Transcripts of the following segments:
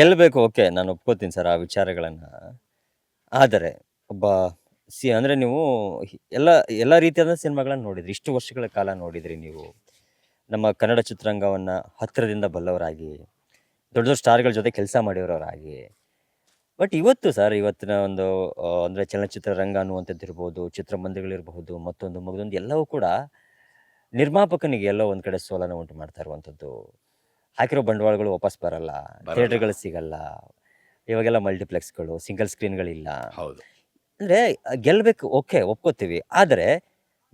ಗೆಲ್ಲಬೇಕು ಓಕೆ ನಾನು ಒಪ್ಕೋತೀನಿ ಸರ್ ಆ ವಿಚಾರಗಳನ್ನು. ಆದರೆ ಒಬ್ಬ ಸಿ ಅಂದ್ರೆ ನೀವು ಎಲ್ಲ ಎಲ್ಲ ರೀತಿಯಾದ ಸಿನಿಮಾಗಳನ್ನ ನೋಡಿದ್ರಿ. ಇಷ್ಟು ವರ್ಷಗಳ ಕಾಲ ನೋಡಿದ್ರಿ ನೀವು. ನಮ್ಮ ಕನ್ನಡ ಚಿತ್ರರಂಗವನ್ನು ಹತ್ತಿರದಿಂದ ಬಲ್ಲವರಾಗಿ ದೊಡ್ಡ ದೊಡ್ಡ ಸ್ಟಾರ್ಗಳ ಜೊತೆ ಕೆಲಸ ಮಾಡಿರೋರಾಗಿ. ಬಟ್ ಇವತ್ತು ಸರ್ ಇವತ್ತಿನ ಒಂದು ಆ, ಅಂದ್ರೆ ಚಲನಚಿತ್ರ ರಂಗ ಅನ್ನುವಂಥದ್ದು ಇರ್ಬೋದು ಚಿತ್ರಮಂದಿರಗಳಿರಬಹುದು ಮತ್ತೊಂದು ಮಗದೊಂದು ಎಲ್ಲವೂ ಕೂಡ ನಿರ್ಮಾಪಕನಿಗೆ ಎಲ್ಲೋ ಒಂದು ಕಡೆ ಸೋಲನ ಉಂಟು ಮಾಡ್ತಾ ಇರುವಂಥದ್ದು. ಹಾಕಿರೋ ಬಂಡವಾಳಗಳು ವಾಪಸ್ ಬರಲ್ಲ. ಥಿಯೇಟರ್ಗಳು ಸಿಗಲ್ಲ. ಇವಾಗೆಲ್ಲ ಮಲ್ಟಿಪ್ಲೆಕ್ಸ್ಗಳು ಸಿಂಗಲ್ ಸ್ಕ್ರೀನ್ಗಳಿಲ್ಲ. ಹೌದು. ಅಂದ್ರೆ ಗೆಲ್ಬೇಕು ಓಕೆ ಒಪ್ಕೋತೀವಿ. ಆದರೆ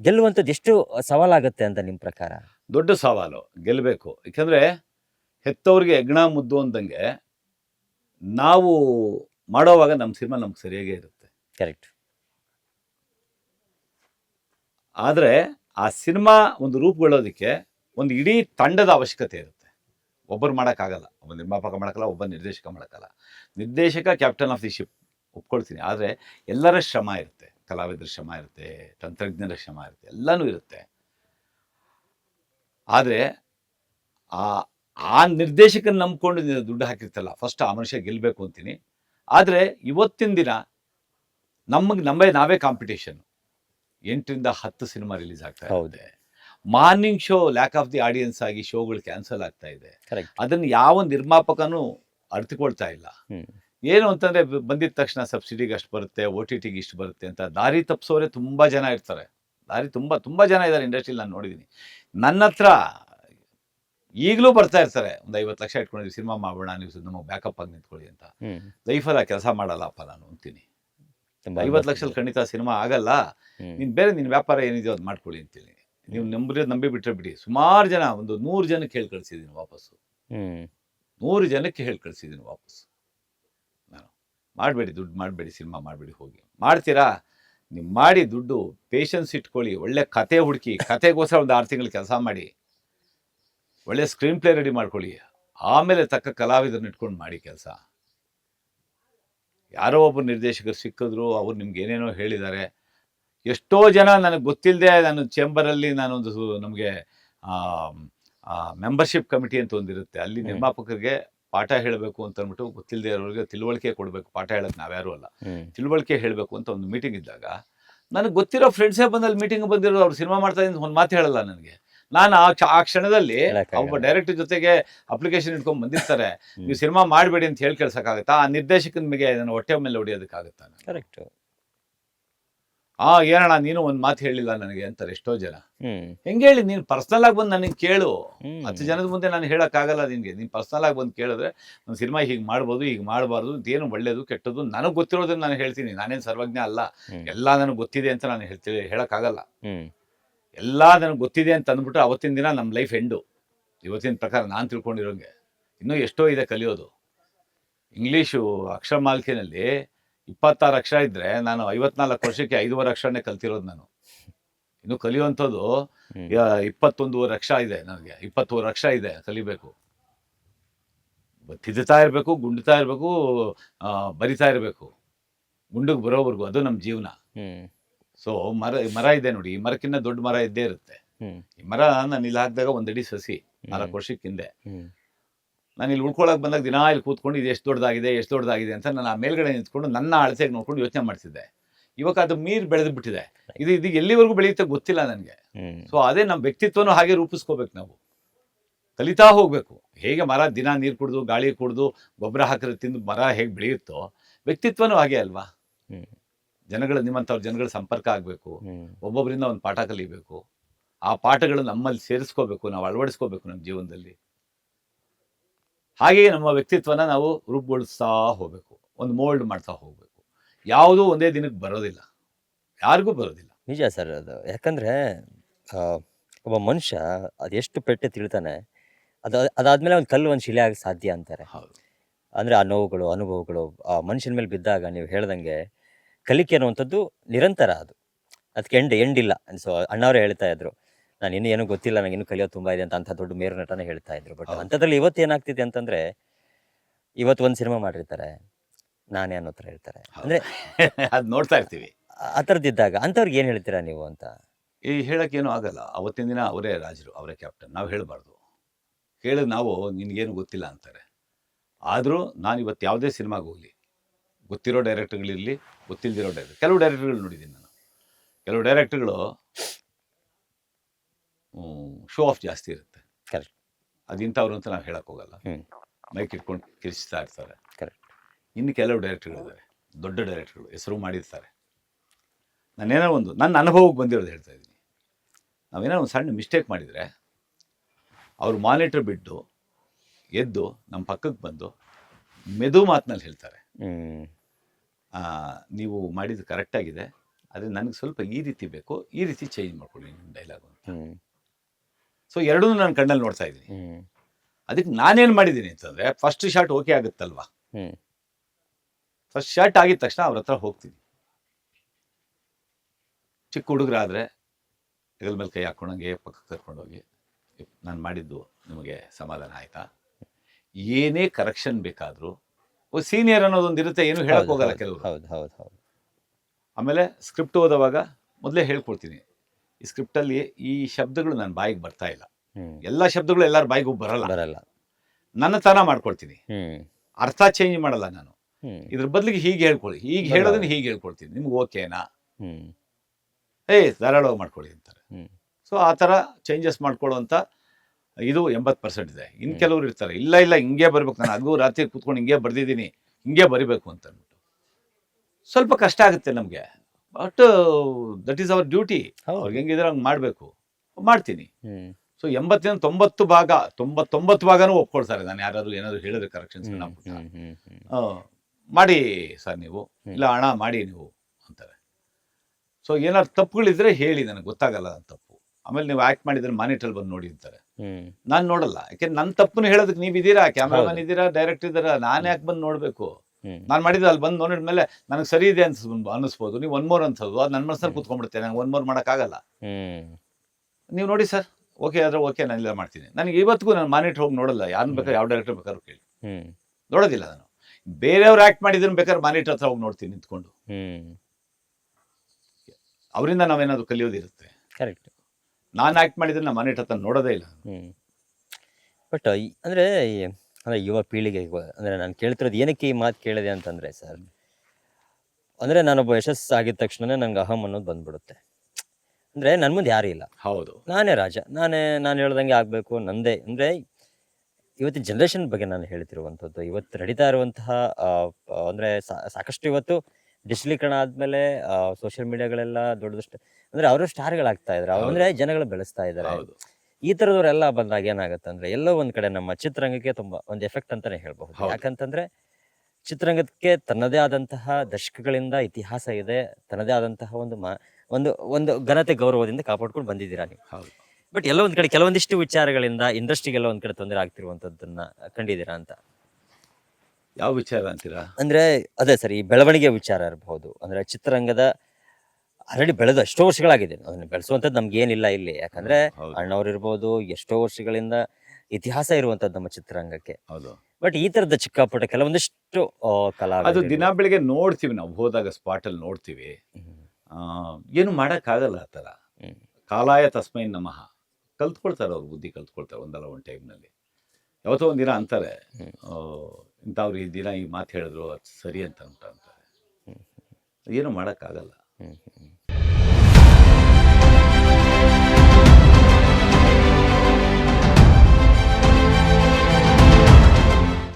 ಗೆಲ್ಲುವಂಥದ್ದು ಎಷ್ಟು ಸವಾಲಾಗುತ್ತೆ ಅಂತ ನಿಮ್ಮ ಪ್ರಕಾರ? ದೊಡ್ಡ ಸವಾಲು ಗೆಲ್ಲಬೇಕು ಯಾಕಂದ್ರೆ ಹೆತ್ತವ್ರಿಗೆ ಹೆಗ್ಣ ಮುದ್ದು ಅಂದಂಗೆ ನಾವು ಮಾಡೋವಾಗ ನಮ್ಮ ಸಿನಿಮಾ ನಮ್ಗೆ ಸರಿಯಾಗೇ ಇರುತ್ತೆ. ಕರೆಕ್ಟ್. ಆದರೆ ಆ ಸಿನಿಮಾ ಒಂದು ರೂಪುಗೊಳ್ಳೋದಕ್ಕೆ ಒಂದು ಇಡೀ ತಂಡದ ಅವಶ್ಯಕತೆ ಇರುತ್ತೆ. ಒಬ್ಬರು ಮಾಡೋಕ್ಕಾಗಲ್ಲ ಒಬ್ಬ ನಿರ್ಮಾಪಕ ಮಾಡೋಕ್ಕಲ್ಲ ಒಬ್ಬ ನಿರ್ದೇಶಕ ಮಾಡೋಕ್ಕಲ್ಲ ನಿರ್ದೇಶಕ ಕ್ಯಾಪ್ಟನ್ ಆಫ್ ದಿ ಶಿಪ್ ಒಪ್ಕೊಳ್ತೀನಿ. ಆದರೆ ಎಲ್ಲರ ಶ್ರಮ ಇರುತ್ತೆ. ಕಲಾವಿದರ ಶ್ರಮ ಇರುತ್ತೆ ತಂತ್ರಜ್ಞರ ಶ್ರಮ ಇರುತ್ತೆ ಎಲ್ಲನೂ ಇರುತ್ತೆ. ಆದರೆ ಆ ಆ ನಿರ್ದೇಶಕನ ನಂಬ್ಕೊಂಡು ದುಡ್ಡು ಹಾಕಿರ್ತಲ್ಲ ಫಸ್ಟ್ ಆ ಮನುಷ್ಯ ಗೆಲ್ಲಬೇಕು ಅಂತೀನಿ. ಆದರೆ ಇವತ್ತಿನ ದಿನ ನಮಗೆ ನಮ್ಮೇ ನಾವೇ ಕಾಂಪಿಟೇಷನ್ ಎಂಟರಿಂದ ಹತ್ತು ಸಿನಿಮಾ ರಿಲೀಸ್ ಆಗ್ತಾ ಹೌದೇ. ಇದೆ morning show lack of the audience ಆಗಿ ಶೋಗಳು ಕ್ಯಾನ್ಸಲ್ ಆಗ್ತಾ ಇದೆ. ಕರೆಕ್ಟ್ ಅದನ್ನು ಯಾವ ನಿರ್ಮಾಪಕನೂ ಅರ್ಥಕೊಳ್ತಾ ಇಲ್ಲ. ಏನು ಅಂತಂದ್ರೆ ಬಂದಿದ ತಕ್ಷಣ ಸಬ್ಸಿಡಿಗೆ ಅಷ್ಟು ಬರುತ್ತೆ ಓ ಟಿ ಟಿಗೆ ಇಷ್ಟು ಬರುತ್ತೆ ಅಂತ ದಾರಿ ತಪ್ಪಿಸೋರೆ ತುಂಬಾ ಜನ ಇರ್ತಾರೆ. ದಾರಿ ತುಂಬಾ ತುಂಬಾ ಜನ ಇದ್ದಾರೆ ಇಂಡಸ್ಟ್ರಿಲಿ ನಾನು ನೋಡಿದ್ದೀನಿ ನನ್ನ ಹತ್ರ ಈಗಲೂ ಬರ್ತಾ ಇರ್ತಾರೆ. ಒಂದು ಐವತ್ತು ಲಕ್ಷ ಇಟ್ಕೊಂಡಿದ್ವಿ ಸಿನಿಮಾ ಮಾಡೋಣ ನೀವು ನಮಗೆ ಬ್ಯಾಕಪ್ ಆಗಿ ನಿಂತ್ಕೊಳ್ಳಿ ಅಂತ. ಲೈಫಲ್ಲಿ ಆ ಕೆಲಸ ಮಾಡಲ್ಲಪ್ಪ ನಾನು ಅಂತೀನಿ. ಐವತ್ತು ಲಕ್ಷದಲ್ಲಿ ಖಂಡಿತ ಸಿನಿಮಾ ಆಗಲ್ಲ. ನೀನು ಬೇರೆ ನಿನ್ನ ವ್ಯಾಪಾರ ಏನಿದೆಯೋ ಅದು ಮಾಡ್ಕೊಳ್ಳಿ ಅಂತೀನಿ. ನೀವು ನಂಬ್ರೆ ನಂಬಿ ಬಿಟ್ಟರೆ ಬಿಡಿ. ಸುಮಾರು ಜನ ಒಂದು ನೂರು ಜನಕ್ಕೆ ಹೇಳಿ ಕಳಿಸಿದ್ದೀನಿ ವಾಪಸ್ಸು. ನೂರು ಜನಕ್ಕೆ ಹೇಳಿ ಕಳಿಸಿದ್ದೀನಿ ವಾಪಸ್ ನಾನು ಮಾಡಬೇಡಿ ದುಡ್ಡು ಮಾಡಬೇಡಿ ಸಿನಿಮಾ ಮಾಡಬೇಡಿ ಹೋಗಿ. ಮಾಡ್ತೀರಾ? ನೀವು ಮಾಡಿ ದುಡ್ಡು ಪೇಷನ್ಸ್ ಇಟ್ಕೊಳ್ಳಿ ಒಳ್ಳೆ ಕತೆ ಹುಡುಕಿ ಕತೆಗೋಸ್ಕರ ಒಂದು ಆರು ತಿಂಗಳು ಕೆಲಸ ಮಾಡಿ. ಒಳ್ಳೆ ಸ್ಕ್ರೀನ್ ಪ್ಲೇ ರೆಡಿ ಮಾಡ್ಕೊಳ್ಳಿ. ಆಮೇಲೆ ತಕ್ಕ ಕಲಾವಿದರನ್ನ ಇಟ್ಕೊಂಡು ಮಾಡಿ ಕೆಲಸ. ಯಾರೋ ಒಬ್ಬ ನಿರ್ದೇಶಕರು ಸಿಕ್ಕಿದ್ರು ಅವ್ರು ನಿಮ್ಗೆ ಏನೇನೋ ಹೇಳಿದ್ದಾರೆ. ಎಷ್ಟೋ ಜನ ನನಗೆ ಗೊತ್ತಿಲ್ಲದೆ ನಾನು ಚೇಂಬರಲ್ಲಿ ನಾನೊಂದು ನಮಗೆ ಮೆಂಬರ್ಶಿಪ್ ಕಮಿಟಿ ಅಂತ ಒಂದಿರುತ್ತೆ ಅಲ್ಲಿ ನಿರ್ಮಾಪಕರಿಗೆ ಪಾಠ ಹೇಳಬೇಕು ಅಂತ ಅಂದ್ಬಿಟ್ಟು ಗೊತ್ತಿಲ್ಲದೆ ಇರೋರಿಗೆ ತಿಳುವಳಿಕೆ ಕೊಡಬೇಕು. ಪಾಠ ಹೇಳಕ್ಕೆ ನಾವ್ಯಾರು ಅಲ್ಲ. ತಿಳುವಳಿಕೆ ಹೇಳಬೇಕು ಅಂತ ಒಂದು ಮೀಟಿಂಗ್ ಇದ್ದಾಗ ನನಗೆ ಗೊತ್ತಿರೋ ಫ್ರೆಂಡ್ಸೇ ಬಂದಲ್ಲಿ ಮೀಟಿಂಗ್ ಬಂದಿರೋ ಅವ್ರು ಸಿನಿಮಾ ಮಾಡ್ತಾ ಇದ್ದೀನಿ ಒಂದು ಮಾತು ಹೇಳಲ್ಲ ನನಗೆ. ನಾನು ಆ ಆ ಕ್ಷಣದಲ್ಲಿ ಒಬ್ಬ ಡೈರೆಕ್ಟರ್ ಜೊತೆಗೆ ಅಪ್ಲಿಕೇಶನ್ ಇಟ್ಕೊಂಡು ಬಂದಿರ್ತಾರೆ. ನೀವು ಸಿನಿಮಾ ಮಾಡಬೇಡಿ ಅಂತ ಹೇಳಿ ಕೇಳ್ಸಕ್ಕಾಗತ್ತಾ? ಆ ನಿರ್ದೇಶಕನ ಮೇಲೆ ನನ್ನ ಹೊಟ್ಟೆ ಮೇಲೆ ಹೊಡಿಯೋದಕ್ಕಾಗತ್ತಾ? ಕರೆಕ್ಟ್ ಆ ಏನಣ್ಣ ನೀನು ಒಂದ್ ಮಾತು ಹೇಳಿಲ್ಲ ನನಗೆ ಅಂತಾರೆ ಎಷ್ಟೋ ಜನ. ಹೆಂಗ ಹೇಳಿ ನೀನ್ ಪರ್ಸನಲ್ ಆಗಿ ಬಂದು ನನಗೆ ಕೇಳು. ಹತ್ತು ಜನದ ಮುಂದೆ ನಾನು ಹೇಳಕ್ ಆಗಲ್ಲ ನಿನ್ಗೆ. ನೀನ್ ಪರ್ಸನಲ್ ಆಗಿ ಬಂದು ಕೇಳಿದ್ರೆ ಒಂದು ಸಿನಿಮಾ ಹೀಗೆ ಮಾಡ್ಬೋದು ಹೀಗೆ ಮಾಡಬಾರ್ದು ಏನು ಒಳ್ಳೇದು ಕೆಟ್ಟದ್ದು ನನಗೆ ಗೊತ್ತಿರೋದನ್ನ ನಾನು ಹೇಳ್ತೀನಿ. ನಾನೇನ್ ಸರ್ವಜ್ಞ ಅಲ್ಲ. ಎಲ್ಲ ನನಗೆ ಗೊತ್ತಿದೆ ಅಂತ ನಾನು ಹೇಳ್ತೀನಿ ಹೇಳಕ್ ಆಗಲ್ಲ ಎಲ್ಲ ನನಗೆ ಗೊತ್ತಿದೆ ಅಂತ ಅಂದ್ಬಿಟ್ಟು ಅವತ್ತಿನ ದಿನ ನಮ್ಮ ಲೈಫ್ ಎಂಡು ಇವತ್ತಿನ ಪ್ರಕಾರ ನಾನು ತಿಳ್ಕೊಂಡಿರೋಂಗೆ. ಇನ್ನೂ ಎಷ್ಟೋ ಇದೆ ಕಲಿಯೋದು. ಇಂಗ್ಲೀಷು ಅಕ್ಷರ ಮಾಲಿಕೆನಲ್ಲಿ ಇಪ್ಪತ್ತಾರು ಅಕ್ಷರ ಇದ್ರೆ ನಾನು ಐವತ್ನಾಲ್ಕು ವರ್ಷಕ್ಕೆ ಐದೂವರೆ ಅಕ್ಷರನೇ ಕಲ್ತಿರೋದು ನಾನು. ಇನ್ನು ಕಲಿಯುವಂಥದ್ದು ಇಪ್ಪತ್ತೊಂದೂವರೆ ಅಕ್ಷರ ಇದೆ ನನಗೆ. ಇಪ್ಪತ್ತೂವರೆ ಅಕ್ಷರ ಇದೆ ಕಲಿಬೇಕು. ತಿದ್ದುತ್ತಾ ಇರಬೇಕು ಗುಂಡುತ್ತಾ ಇರಬೇಕು ಬರಿತಾ ಇರಬೇಕು. ಗುಂಡಿಗೆ ಬರೋವರೆಗೂ ಅದು ನಮ್ಮ ಜೀವನ. ಸೊ ಮರ ಮರ ಇದೆ ನೋಡಿ ಈ ಮರಕ್ಕಿಂತ ದೊಡ್ಡ ಮರ ಇದ್ದೇ ಇರುತ್ತೆ. ಈ ಮರ ನಾನು ಇಲ್ಲಿ ಹಾಕಿದಾಗ ಒಂದಡಿ ಸಸಿ ನಾಲ್ಕು ವರ್ಷಕ್ಕೆ ಹಿಂದೆ ಹ್ಮ್. ನಾನು ಇಲ್ಲಿ ಉಳ್ಕೊಳ್ಳೋಕೆ ಬಂದಾಗ ದಿನ ಇಲ್ಲಿ ಕೂತ್ಕೊಂಡು ಇದು ಎಷ್ಟು ದೊಡ್ಡದಾಗಿದೆ ಎಷ್ಟು ದೊಡ್ಡದಾಗಿದೆ ಅಂತ ನಾನು ಆ ಮೇಲ್ಗಡೆ ನಿಂತ್ಕೊಂಡು ನನ್ನ ಅಳತೆಗೆ ನೋಡ್ಕೊಂಡು ಯೋಚನೆ ಮಾಡ್ತಿದ್ದೆ. ಇವಾಗ ಅದು ಮೀರ್ ಬೆಳೆದು ಬಿಟ್ಟಿದೆ. ಇದು ಇದು ಎಲ್ಲಿವರೆಗೂ ಬೆಳೆಯುತ್ತೆ ಗೊತ್ತಿಲ್ಲ ನನಗೆ. ಸೊ ಅದೇ ನಮ್ಮ ವ್ಯಕ್ತಿತ್ವನೂ ಹಾಗೆ ರೂಪಿಸ್ಕೋಬೇಕು ನಾವು. ಕಲಿತಾ ಹೋಗಬೇಕು. ಹೇಗೆ ಮರ ದಿನ ನೀರು ಕುಡಿದು ಗಾಳಿ ಕುಡಿದು ಗೊಬ್ಬರ ಹಾಕಿದ್ರೆ ತಿಂದು ಮರ ಹೇಗೆ ಬೆಳೆಯುತ್ತೋ ವ್ಯಕ್ತಿತ್ವನೂ ಹಾಗೆ ಅಲ್ವಾ. ಜನಗಳ ನಿಮ್ಮಂಥವ್ರ ಜನಗಳ ಸಂಪರ್ಕ ಆಗಬೇಕು. ಒಬ್ಬೊಬ್ಬರಿಂದ ಒಂದು ಪಾಠ ಕಲಿಬೇಕು. ಆ ಪಾಠಗಳು ನಮ್ಮಲ್ಲಿ ಸೇರಿಸ್ಕೋಬೇಕು ನಾವು ಅಳವಡಿಸ್ಕೋಬೇಕು ನಮ್ಮ ಜೀವನದಲ್ಲಿ. ಹಾಗೆಯೇ ನಮ್ಮ ವ್ಯಕ್ತಿತ್ವನ ನಾವು ರೂಪುಗೊಳಿಸ್ತಾ ಹೋಗಬೇಕು. ಒಂದು ಮೋಲ್ಡ್ ಮಾಡ್ತಾ ಹೋಗಬೇಕು. ಯಾವುದೂ ಒಂದೇ ದಿನಕ್ಕೆ ಬರೋದಿಲ್ಲ. ಯಾರಿಗೂ ಬರೋದಿಲ್ಲ. ನಿಜ ಸರ್ ಅದು. ಯಾಕಂದ್ರೆ ಒಬ್ಬ ಮನುಷ್ಯ ಅದೆಷ್ಟು ಪೆಟ್ಟೆ ತಿಳ್ತಾನೆ ಅದು ಅದಾದಮೇಲೆ ಒಂದು ಕಲ್ಲು ಒಂದು ಶಿಲೆ ಆಗಿ ಸಾಧ್ಯ ಅಂತಾರೆ. ಅಂದರೆ ಆ ನೋವುಗಳು ಅನುಭವಗಳು ಆ ಮನುಷ್ಯನ ಮೇಲೆ ಬಿದ್ದಾಗ ನೀವು ಹೇಳ್ದಂಗೆ ಕಲಿಕೆ ಅನ್ನುವಂಥದ್ದು ನಿರಂತರ ಅದು. ಅದಕ್ಕೆ ಎಂಡ್ ಎಂಡಿಲ್ಲ ಸೊ ಅಣ್ಣವರೇ ಹೇಳ್ತಾ ಇದ್ರು ನಾನು ಇನ್ನೂ ಏನೂ ಗೊತ್ತಿಲ್ಲ ನನಗೆ ಇನ್ನೂ ಕಲಿಯೋದು ತುಂಬ ಇದೆ ಅಂತ ಅಂಥ ದೊಡ್ಡ ಮೇರು ನಟನೆ ಹೇಳ್ತಾ ಇದ್ರು. ಬಟ್. ಅಂಥದ್ರಲ್ಲಿ ಇವತ್ತು ಏನಾಗ್ತಿದೆ ಅಂತಂದರೆ ಇವತ್ತು ಒಂದು ಸಿನಿಮಾ ಮಾಡಿರ್ತಾರೆ ನಾನೇ ಅನ್ನೋ ಥರ ಹೇಳ್ತಾರೆ. ಅಂದರೆ ಅದು ನೋಡ್ತಾ ಇರ್ತೀವಿ. ಆ- ಆ ಥರದ್ದಿದ್ದಾಗ ಅಂಥವ್ರಿಗೆ ಏನು ಹೇಳ್ತೀರಾ ನೀವು ಅಂತ? ಈ ಹೇಳೋಕ್ಕೇನು ಆಗಲ್ಲ. ಅವತ್ತಿನ ದಿನ ಅವರೇ ರಾಜರು ಅವರೇ ಕ್ಯಾಪ್ಟನ್ ನಾವು ಹೇಳಬಾರ್ದು. ಕೇಳಿ ನಾವು ನಿನಗೇನು ಗೊತ್ತಿಲ್ಲ ಅಂತಾರೆ. ಆದರೂ ನಾನು ಇವತ್ತು ಯಾವುದೇ ಸಿನಿಮಾಗೆ ಹೋಗಲಿ ಗೊತ್ತಿರೋ ಡೈರೆಕ್ಟರ್ಗಳಿರಲಿ ಗೊತ್ತಿಲ್ಲದಿರೋ ಡೈರೆಕ್ಟರ್ ಕೆಲವು ಡೈರೆಕ್ಟರ್ಗಳು ನೋಡಿದ್ದೀನಿ ನಾನು. ಕೆಲವು ಡೈರೆಕ್ಟರ್ಗಳು ಶೋ ಆಫ್ ಜಾಸ್ತಿ ಇರುತ್ತೆ. Correct. ಅದಿಂಥವ್ರು ಅಂತ ನಾವು ಹೇಳಕ್ ಹೋಗಲ್ಲ. ಮೈಕ್ ಇಟ್ಕೊಂಡು ಕಿರಿಸ್ತಾ ಇರ್ತಾರೆ. ಕರೆಕ್ಟ್ ಇನ್ನು ಕೆಲವು ಡೈರೆಕ್ಟರ್ಗಳಿದ್ದಾರೆ ದೊಡ್ಡ ಡೈರೆಕ್ಟರ್ಗಳು ಹೆಸರು ಮಾಡಿರ್ತಾರೆ. ನಾನೇನೋ ಒಂದು ನನ್ನ ಅನುಭವಕ್ಕೆ ಬಂದಿರೋದು ಹೇಳ್ತಾ ಇದ್ದೀನಿ. ನಾವೇನೋ ಒಂದು ಸಣ್ಣ ಮಿಸ್ಟೇಕ್ ಮಾಡಿದರೆ ಅವರು ಮಾನಿಟರ್ ಬಿಟ್ಟು ಎದ್ದು ನಮ್ಮ ಪಕ್ಕಕ್ಕೆ ಬಂದು ಮೆದು ಮಾತಿನಲ್ಲಿ ಹೇಳ್ತಾರೆ. ನೀವು ಮಾಡಿದ್ದು ಕರೆಕ್ಟಾಗಿದೆ ಆದರೆ ನನಗೆ ಸ್ವಲ್ಪ ಈ ರೀತಿ ಬೇಕು ಈ ರೀತಿ ಚೇಂಜ್ ಮಾಡ್ಕೊಳ್ಳಿ ನಿಮ್ಮ ಡೈಲಾಗು ಅಂತ. ಸೊ ಎರಡೂ ನಾನು ಕಣ್ಣಲ್ಲಿ ನೋಡ್ತಾ ಇದ್ದೀನಿ. ಅದಕ್ಕೆ ನಾನೇನು ಮಾಡಿದ್ದೀನಿ ಅಂತಂದರೆ ಫಸ್ಟ್ ಶಾಟ್ ಓಕೆ ಆಗುತ್ತಲ್ವಾ? ಫಸ್ಟ್ ಶಾಟ್ ಆಗಿದ ತಕ್ಷಣ ಅವ್ರ ಹತ್ರ ಹೋಗ್ತೀನಿ. ಚಿಕ್ಕ ಹುಡುಗರಾದರೆ ಹೆಗಲ ಮೇಲೆ ಕೈ ಹಾಕೊಂಡಂಗೆ ಪಕ್ಕಕ್ಕೆ ಕರ್ಕೊಂಡೋಗಿ ನಾನು ಮಾಡಿದ್ದು ನಿಮಗೆ ಸಮಾಧಾನ ಆಯ್ತಾ? ಏನೇ ಕರೆಕ್ಷನ್ ಬೇಕಾದರೂ ಸೀನಿಯರ್ ಅನ್ನೋದೊಂದು ಇರುತ್ತೆ ಏನು ಹೇಳಕ್ ಹೋಗಲ್ಲ ಕೆಲವರು. ಹೌದು ಹೌದು ಹೌದು. ಆಮೇಲೆ ಸ್ಕ್ರಿಪ್ಟ್ ಓದುವಾಗ ಮೊದಲೇ ಹೇಳ್ಕೊಡ್ತೀನಿ. ಈ ಸ್ಕ್ರಿಪ್ಟಲ್ಲಿ ಈ ಶಬ್ದಗಳು ನನ್ನ ಬಾಯಿಗೆ ಬರ್ತಾ ಇಲ್ಲ. ಎಲ್ಲ ಶಬ್ದಗಳು ಎಲ್ಲರ ಬಾಯಿಗೂ ಬರಲ್ಲ. ಬರಲ್ಲ. ನನ್ನ ತನ ಮಾಡ್ಕೊಳ್ತೀನಿ. ಅರ್ಥ ಚೇಂಜ್ ಮಾಡಲ್ಲ ನಾನು. ಇದ್ರ ಬದಲಿಗೆ ಹೀಗೆ ಹೇಳ್ಕೊಳ್ಳಿ ಹೀಗೆ ಹೇಳೋದನ್ನ ಹೀಗೆ ಹೇಳ್ಕೊಳ್ತೀನಿ. ನಿಮ್ಗೆ ಓಕೆನಾ? ಏಯ್ ಧಾರಾಳವಾಗಿ ಮಾಡ್ಕೊಳ್ಳಿ ಅಂತಾರೆ. ಸೊ ಆ ಥರ ಚೇಂಜಸ್ ಮಾಡ್ಕೊಳ್ಳುವಂಥ ಇದು ಎಂಬತ್ತು ಪರ್ಸೆಂಟ್ ಇದೆ. ಇನ್. ಕೆಲವರು ಇರ್ತಾರೆ. ಇಲ್ಲ ಇಲ್ಲ ಹಿಂಗೆ ಬರ್ಬೇಕು. ನಾನು ಅದು ರಾತ್ರಿ ಕೂತ್ಕೊಂಡು ಹಿಂಗೆ ಬರ್ದಿದ್ದೀನಿ. ಹಿಂಗೆ ಬರಿಬೇಕು ಅಂತ ಅಂದ್ಬಿಟ್ಟು. ಸ್ವಲ್ಪ ಕಷ್ಟ ಆಗುತ್ತೆ ನಮಗೆ. But that is our duty ಅವ್ರಿಗೆ ಹೆಂಗಿದ್ರೆ ಹಂಗೆ ಮಾಡಬೇಕು. ಮಾಡ್ತೀನಿ. ಸೊ ಎಂಬತ್ತಿನ ತೊಂಬತ್ತು ಭಾಗ ತೊಂಬತ್ತೊಂಬತ್ತು ಭಾಗನೂ ಒಪ್ಕೊಳ್ತಾರೆ. ನಾನು ಯಾರಾದ್ರು ಏನಾದ್ರು ಹೇಳಿದ್ರೆ ಕರೆಕ್ಷನ್ಸ್ ಮಾಡಿ ಸರ್ ನೀವು. ಇಲ್ಲ ಹಣ ಮಾಡಿ ನೀವು ಅಂತಾರೆ. ಸೊ ಏನಾದ್ರು ತಪ್ಪುಗಳಿದ್ರೆ ಹೇಳಿ ನನಗೆ ಗೊತ್ತಾಗಲ್ಲ ತಪ್ಪು. ಆಮೇಲೆ ನೀವು ಆ್ಯಕ್ಟ್ ಮಾಡಿದ್ರೆ ಮಾನಿಟ್ರಲ್ಲಿ ಬಂದು ನೋಡಿ ಅಂತಾರೆ. ನಾನು ನೋಡಲ್ಲ. ಯಾಕೆ ನನ್ನ ತಪ್ಪನ್ನು ಹೇಳೋದಕ್ಕೆ ನೀವಿದ್ದೀರಾ? ಕ್ಯಾಮ್ರಾಮನ್. ಇದ್ದೀರಾ? ಡೈರೆಕ್ಟ್ ಇದ್ದೀರಾ? ನಾನು ಯಾಕೆ ಬಂದು ನೋಡಬೇಕು? ನಾನು ಮಾಡಿದ್ದು ಅಲ್ಲಿ ಬಂದು ನೋಡಿದ ಮೇಲೆ ನನಗೆ ಸರಿ ಇದೆ ಅನ್ಸ್ ಅನ್ನಿಸ್ಬೋದು. ನೀವು ಒನ್ ಮೋರ್ ಅನ್ಸೋದು ಅದು ನನ್ನ ಮನಸ್ಸಲ್ಲಿ ಕೂತ್ಕೊಂಡ್ಬಿಡ್ತೇನೆ ನಂಗೆ ಒನ್ ಮೋರ್ ಮಾಡೋಕ್ಕಾಗಲ್ಲ. ನೀವು ನೋಡಿ ಸರ್ ಓಕೆ ಆದರೆ ಓಕೆ ನಾನು ಇಲ್ಲ ಮಾಡ್ತೀನಿ. ನನಗೆ ಇವತ್ತಿಗೂ ನಾನು ಮಾನಿಟ್ರ್ ಹೋಗಿ ನೋಡಲ್ಲ ಯಾರು ಬೇಕಾದ್ರೆ ಯಾವ ಡೈರೆಕ್ಟರ್ ಬೇಕಾದ್ರೂ ಕೇಳಿ. ನೋಡೋದಿಲ್ಲ ನಾನು. ಬೇರೆಯವ್ರು ಆ್ಯಕ್ಟ್ ಮಾಡಿದ್ರು ಬೇಕಾದ್ರೆ ಮಾನಿಟ್ರ್ ಹತ್ರ ಹೋಗಿ ನೋಡ್ತೀನಿ ನಿಂತ್ಕೊಂಡು. ಅವರಿಂದ ನಾವೇನಾದ್ರು ಕಲಿಯೋದಿರುತ್ತೆ ಕರೆಕ್ಟ್ ನಾನು ಆ್ಯಕ್ಟ್ ಮಾಡಿದ್ರೆ ನಾನು ಮಾನಿಟ್ರ್ ಹತ್ರ ನೋಡೋದೇ ಇಲ್ಲ ಬಟ್ ಅಂದ್ರೆ ಅಂದ್ರೆ ಯುವ ಪೀಳಿಗೆ ಅಂದ್ರೆ ನಾನು ಕೇಳ್ತಿರೋದು ಏನಕ್ಕೆ ಈ ಮಾತು ಕೇಳಿದೆ ಅಂತಂದ್ರೆ ಸರ್ ಅಂದ್ರೆ ನಾನೊಬ್ಬ ಯಶಸ್ಸು ಆಗಿದ ತಕ್ಷಣನೇ ನಂಗೆ ಅಹಂ ಅನ್ನೋದು ಬಂದ್ಬಿಡುತ್ತೆ. ಅಂದ್ರೆ ನನ್ನ ಮುಂದೆ ಯಾರೂ ಇಲ್ಲ. ಹೌದು. ನಾನೇ ರಾಜ. ನಾನೇ ನಾನು ಹೇಳ್ದಂಗೆ ಆಗಬೇಕು ನಂದೇ. ಅಂದರೆ ಇವತ್ತಿನ ಜನ್ರೇಷನ್ ಬಗ್ಗೆ ನಾನು ಹೇಳ್ತಿರುವಂಥದ್ದು ಇವತ್ತು ನಡೀತಾ ಇರುವಂತಹ ಅಂದ್ರೆ ಸಾಕಷ್ಟು ಇವತ್ತು ಡಿಜಿಟಲೀಕರಣ ಆದ್ಮೇಲೆ ಸೋಷಿಯಲ್ ಮೀಡಿಯಾಗಳೆಲ್ಲ ದೊಡ್ಡದಷ್ಟು ಅಂದ್ರೆ ಅವರು ಸ್ಟಾರ್ಗಳಾಗ್ತಾ ಇದ್ದಾರೆ ಅಂದರೆ ಅಂದ್ರೆ ಜನಗಳು ಬೆಳೆಸ್ತಾ ಇದ್ದಾರೆ ಈ ತರದವರೆಲ್ಲ ಬಂದಾಗ ಏನಾಗುತ್ತೆ ಅಂದ್ರೆ ಎಲ್ಲೋ ಒಂದ್ ಕಡೆ ನಮ್ಮ ಚಿತ್ರರಂಗಕ್ಕೆ ತುಂಬಾ ಒಂದು ಎಫೆಕ್ಟ್ ಅಂತಾನೆ ಹೇಳ್ಬಹುದು. ಹೌದು. ಯಾಕಂತಂದ್ರೆ ಚಿತ್ರರಂಗಕ್ಕೆ ತನ್ನದೇ ಆದಂತಹ ದಶಕಗಳಿಂದ ಇತಿಹಾಸ ಇದೆ ತನ್ನದೇ ಆದಂತಹ ಒಂದು ಮಾ ಒಂದು ಒಂದು ಘನತೆ ಗೌರವದಿಂದ ಕಾಪಾಡ್ಕೊಂಡು ಬಂದಿದ್ದೀರಾ ನೀವು. ಹೌದು. ಬಟ್ ಎಲ್ಲ ಒಂದ್ ಕಡೆ ಕೆಲವೊಂದಿಷ್ಟು ವಿಚಾರಗಳಿಂದ ಇಂಡಸ್ಟ್ರಿಗೆಲ್ಲ ಒಂದ್ ಕಡೆ ತೊಂದರೆ ಆಗ್ತಿರುವಂತದ್ದನ್ನ ಕಂಡಿದ್ದೀರಾ ಅಂತ? ಯಾವ ವಿಚಾರ ಅಂತೀರಾ? ಅಂದ್ರೆ ಅದೇ ಸರ್ ಈ ಬೆಳವಣಿಗೆ ವಿಚಾರ ಇರಬಹುದು. ಅಂದ್ರೆ ಚಿತ್ರರಂಗದ ಆಲ್ರೆಡಿ ಬೆಳೆದು ಅಷ್ಟೋ ವರ್ಷಗಳಾಗಿದೆ. ಅದನ್ನ ಬೆಳೆಸುವಂಥದ್ದು ನಮ್ಗೆ ಏನಿಲ್ಲ ಇಲ್ಲಿ. ಯಾಕಂದ್ರೆ ಅಣ್ಣವ್ರು ಇರ್ಬೋದು ಎಷ್ಟೋ ವರ್ಷಗಳಿಂದ ಇತಿಹಾಸ ಇರುವಂತದ್ದು ನಮ್ಮ ಚಿತ್ರರಂಗಕ್ಕೆ. ಹೌದು. ಬಟ್ ಈ ತರದ ಚಿಕ್ಕ ಪುಟ್ಟ ಕೆಲವೊಂದಿಷ್ಟು ಕಲಾ ಅದು ದಿನ ಬೆಳಿಗ್ಗೆ ನೋಡ್ತೀವಿ ನಾವು ಹೋದಾಗ ಸ್ಪಾಟಲ್ಲಿ ನೋಡ್ತೀವಿ. ಹ್ಮ್, ಏನು ಮಾಡೋಕ್ಕಾಗಲ್ಲ ಆ ಥರ. ಕಾಲಾಯ ತಸ್ಮೈ ನಮಃ. ಕಲ್ತ್ಕೊಳ್ತಾರೆ ಅವ್ರು ಬುದ್ಧಿ ಕಲ್ತ್ಕೊಳ್ತಾರೆ ಒಂದಲ್ಲ ಒಂದು ಟೈಮ್ನಲ್ಲಿ ಯಾವತ್ತೋ ಒಂದಿನ ಅಂತಾರೆ. ಇಂಥವ್ರು ಈ ದಿನ ಈ ಮಾತು ಹೇಳಿದ್ರು ಅದು ಸರಿ ಅಂತ ಅಂತ ಅಂತಾರೆ ಏನು ಏನು ಮಾಡೋಕ್ಕಾಗಲ್ಲ. Mm-hmm.